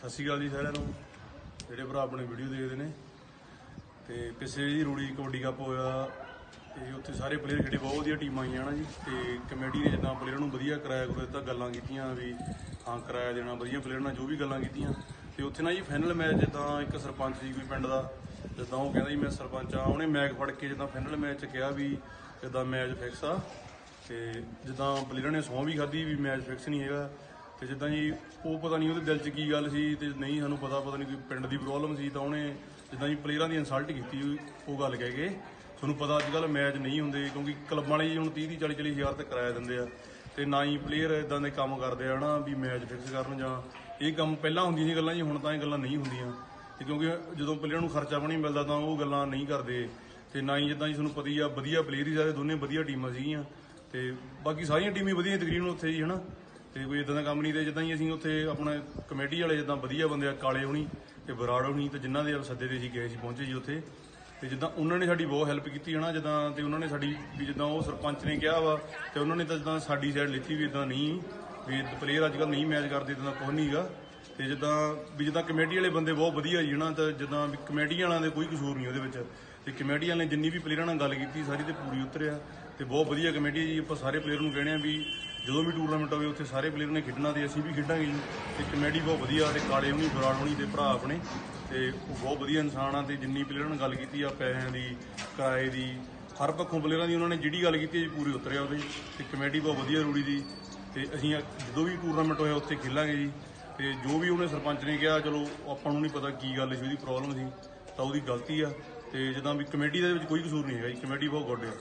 ਸਤਿ ਸ਼੍ਰੀ ਅਕਾਲ ਜੀ ਸਾਰਿਆਂ ਨੂੰ। ਜਿਹੜੇ ਭਰਾ ਆਪਣੇ ਵੀਡੀਓ ਦੇਖਦੇ ਨੇ। ਤੇ ਪਿਛਲੇ ਜੀ ਰੂੜੀ ਕਬੱਡੀ ਕੱਪ ਹੋਇਆ ਤੇ ਉੱਥੇ ਸਾਰੇ ਪਲੇਅਰ ਖੇਡੇ ਬਹੁਤ ਵਧੀਆ ਟੀਮਾਂ ਆਈਆਂ ਨਾ ਜੀ। ਤੇ ਕਮੇਟੀ ਨੇ ਜਿੱਦਾਂ ਪਲੇਅਰਾਂ ਨੂੰ ਵਧੀਆ ਕਿਰਾਇਆ ਕਰੋ ਦਿੱਤਾ, ਗੱਲਾਂ ਕੀਤੀਆਂ ਵੀ, ਹਾਂ, ਕਿਰਾਇਆ ਦੇਣਾ, ਵਧੀਆ ਪਲੇਅਰ ਨਾਲ ਜੋ ਵੀ ਗੱਲਾਂ ਕੀਤੀਆਂ। ਤੇ ਉੱਥੇ ਨਾ ਜੀ ਫਾਈਨਲ ਮੈਚ ਜਿੱਦਾਂ ਇੱਕ ਸਰਪੰਚ ਜੀ ਕੋਈ ਪਿੰਡ ਦਾ, ਜਿੱਦਾਂ ਉਹ ਕਹਿੰਦਾ ਜੀ ਮੈਂ ਸਰਪੰਚ ਆ ਉਹਨੇ ਮੈਚ ਫੜ ਕੇ ਜਿੱਦਾਂ ਫਾਈਨਲ ਮੈਚ 'ਚ ਕਿਹਾ ਵੀ ਜਿੱਦਾਂ ਮੈਚ ਫਿਕਸ ਆ। ਤੇ ਜਿੱਦਾਂ ਪਲੇਅਰਾਂ ਨੇ ਸਹੁੰ ਵੀ ਖਾਧੀ ਵੀ ਮੈਚ ਫਿਕਸ ਨਹੀਂ ਹੈਗਾ। ਤੇ ਜਿੱਦਾਂ ਜੀ ਉਹ ਪਤਾ ਨਹੀਂ ਉਹਦੇ ਦਿਲ 'ਚ ਕੀ ਗੱਲ ਸੀ ਤੇ ਨਹੀਂ ਸਾਨੂੰ ਪਤਾ ਪਤਾ ਨਹੀਂ ਕੋਈ ਪਿੰਡ ਦੀ ਪ੍ਰੋਬਲਮ ਸੀ ਤਾਂ ਉਹਨੇ ਜਿੱਦਾਂ ਜੀ ਪਲੇਅਰਾਂ ਦੀ ਇਨਸਲਟ ਕੀਤੀ ਉਹ ਗੱਲ ਕਹਿ ਕੇ। ਤੁਹਾਨੂੰ ਪਤਾ ਅੱਜ ਕੱਲ ਮੈਚ ਨਹੀਂ ਹੁੰਦੇ ਕਿਉਂਕਿ ਕਲੱਬਾਂ ਵਾਲੇ ਜੀ ਹੁਣ 30 30 40 40 ਹਜ਼ਾਰ ਤੱਕ ਕਿਰਾਇਆ ਦਿੰਦੇ ਆ। ਤੇ ਨਾ ਹੀ ਪਲੇਅਰ ਇਦਾਂ ਦੇ ਕੰਮ ਕਰਦੇ ਆ ਨਾ ਵੀ ਮੈਚ ਫਿਕਸ ਕਰਨ ਜਾਂ ਇਹ ਕੰਮ ਪਹਿਲਾਂ ਹੁੰਦੀਆਂ ਸੀ ਗੱਲਾਂ ਜੀ, ਹੁਣ ਤਾਂ ਇਹ ਗੱਲਾਂ ਨਹੀਂ ਹੁੰਦੀਆਂ। ਤੇ ਕਿਉਂਕਿ ਜਦੋਂ ਪਲੇਅਰ ਨੂੰ ਖਰਚਾ ਪਾਣੀ ਮਿਲਦਾ ਤਾਂ ਉਹ ਗੱਲਾਂ ਨਹੀਂ ਕਰਦੇ। ਤੇ ਨਾ ਹੀ ਜਿੱਦਾਂ ਜੀ ਤੁਹਾਨੂੰ ਪਤਾ ਹੀ ਆ ਵਧੀਆ ਪਲੇਅਰ ਹੀ ਸਾਰੇ, ਦੋਨੇ ਵਧੀਆ ਟੀਮਾਂ ਸੀਗੀਆਂ। ਤੇ ਬਾਕੀ ਸਾਰੀਆਂ ਟੀਮਾਂ ਵਧੀਆ ਤਕਰੀਬਨ ਉੱਥੇ ਜੀ, ਹਨਾ। ਤੇ ਕੋਈ ਇਦਾਂ ਦਾ ਕੰਮ ਨਹੀਂ ਤੇ ਜਿੱਦਾਂ ਹੀ ਅਸੀਂ ਉੱਥੇ ਆਪਣਾ ਕਮੇਟੀ ਵਾਲੇ ਜਿੱਦਾਂ ਵਧੀਆ ਬੰਦੇ ਆ, ਕਾਲੇ ਹੋਣੀ ਤੇ ਬਰਾੜ ਹੋਣੀ ਤੇ ਜਿਨ੍ਹਾਂ ਦੇ ਸੱਦੇ ਤੇ ਅਸੀਂ ਗਏ ਸੀ, ਪਹੁੰਚੇ ਜੀ ਉੱਥੇ। ਤੇ ਜਿੱਦਾਂ ਉਹਨਾਂ ਨੇ ਸਾਡੀ ਬਹੁਤ ਹੈਲਪ ਕੀਤੀ ਹਨਾ, ਜਿੱਦਾਂ ਤੇ ਉਹਨਾਂ ਨੇ ਸਾਡੀ ਵੀ ਜਿੱਦਾਂ ਉਹ ਸਰਪੰਚ ਨੇ ਕਿਹਾ ਵਾ ਤੇ ਉਹਨਾਂ ਨੇ ਤਾਂ ਜਿੱਦਾਂ ਸਾਡੀ ਸਾਈਡ ਲਿੱਤੀ ਵੀ ਇਦਾਂ ਨਹੀਂ, ਵੀ ਪਲੇਅਰ ਅੱਜ ਕੱਲ ਨਹੀਂ ਮੈਚ ਕਰਦੇ ਇਦਾਂ ਦਾ ਕੁਝ ਨਹੀਂਗਾ ਤੇ ਜਿੱਦਾਂ ਵੀ ਜਿੱਦਾਂ ਕਮੇਟੀ ਵਾਲੇ ਬੰਦੇ ਬਹੁਤ ਵਧੀਆ ਜੀ, ਹਨਾ, ਤਾਂ ਜਿੱਦਾਂ ਵੀ ਕਮੇਟੀ ਵਾਲਿਆਂ ਦੇ ਕੋਈ ਕਸੂਰ ਨਹੀਂ ਉਹਦੇ ਵਿੱਚ। ਤੇ ਕਮੇਟੀ ਵਾਲਿਆਂ ਨੇ ਜਿੰਨੀ ਵੀ ਪਲੇਅਰਾਂ ਨਾਲ ਗੱਲ ਕੀਤੀ, ਸਾਰੀ ਤੇ ਪੂਰੀ ਉਤਰਿਆ। ਤੇ ਬਹੁਤ ਵਧੀਆ ਕਮੇਟੀ ਹੈ ਜੀ, ਆਪਾਂ ਸਾਰੇ ਪਲੇਅਰ ਨੂੰ ਕਹਿੰਦੇ ਆ ਵੀ ਜਦੋਂ ਵੀ ਟੂਰਨਾਮੈਂਟ ਹੋਵੇ, ਉੱਥੇ ਸਾਰੇ ਪਲੇਅਰ ਨੇ ਖੇਡਣਾ ਤੇ ਅਸੀਂ ਵੀ ਖੇਡਾਂਗੇ ਜੀ। ਤੇ ਕਮੇਟੀ ਬਹੁਤ ਵਧੀਆ ਤੇ ਕਾਲੇ ਹੋਣੀ ਬਰਾੜ ਹੋਣੀ ਦੇ ਭਰਾ ਆਪਣੇ। ਤੇ ਉਹ ਬਹੁਤ ਵਧੀਆ ਇਨਸਾਨ ਆ ਤੇ ਜਿੰਨੀ ਪਲੇਅਰਾਂ ਨਾਲ ਗੱਲ ਕੀਤੀ ਆ ਪੈਸਿਆਂ ਦੀ, ਕਿਰਾਏ ਦੀ, ਹਰ ਪੱਖੋਂ ਪਲੇਅਰਾਂ ਦੀ ਉਹਨਾਂ ਨੇ ਜਿਹੜੀ ਗੱਲ ਕੀਤੀ ਹੈ ਜੀ ਪੂਰੀ ਉਤਰਿਆ ਉਹਦੇ ਤੇ ਕਮੇਟੀ ਬਹੁਤ ਵਧੀਆ ਰੂੜੀ ਦੀ। ਤੇ ਅਸੀਂ ਜਦੋਂ ਵੀ ਟੂਰਨਾਮੈਂਟ ਹੋਇਆ, ਉੱਥੇ ਖੇਲਾਂਗੇ ਜੀ। ਤੇ ਜੋ ਵੀ ਉਹਨੇ ਸਰਪੰਚ ਨੇ ਕਿਹਾ, ਚਲੋ ਆਪਾਂ ਨੂੰ ਨਹੀਂ ਪਤਾ ਕੀ ਗੱਲ ਸੀ, ਉਹਦੀ ਪ੍ਰੋਬਲਮ ਸੀ, ਤਾਂ ਉਹਦੀ ਗਲਤੀ ਆ। ਤੇ ਜਿੱਦਾਂ ਵੀ ਕਮੇਟੀ ਦੇ ਵਿੱਚ ਕੋਈ ਕਸੂਰ ਨਹੀਂ ਹੈਗਾ ਜੀ, ਕਮੇਟੀ ਬਹੁਤ ਗੁੱਡ ਆ।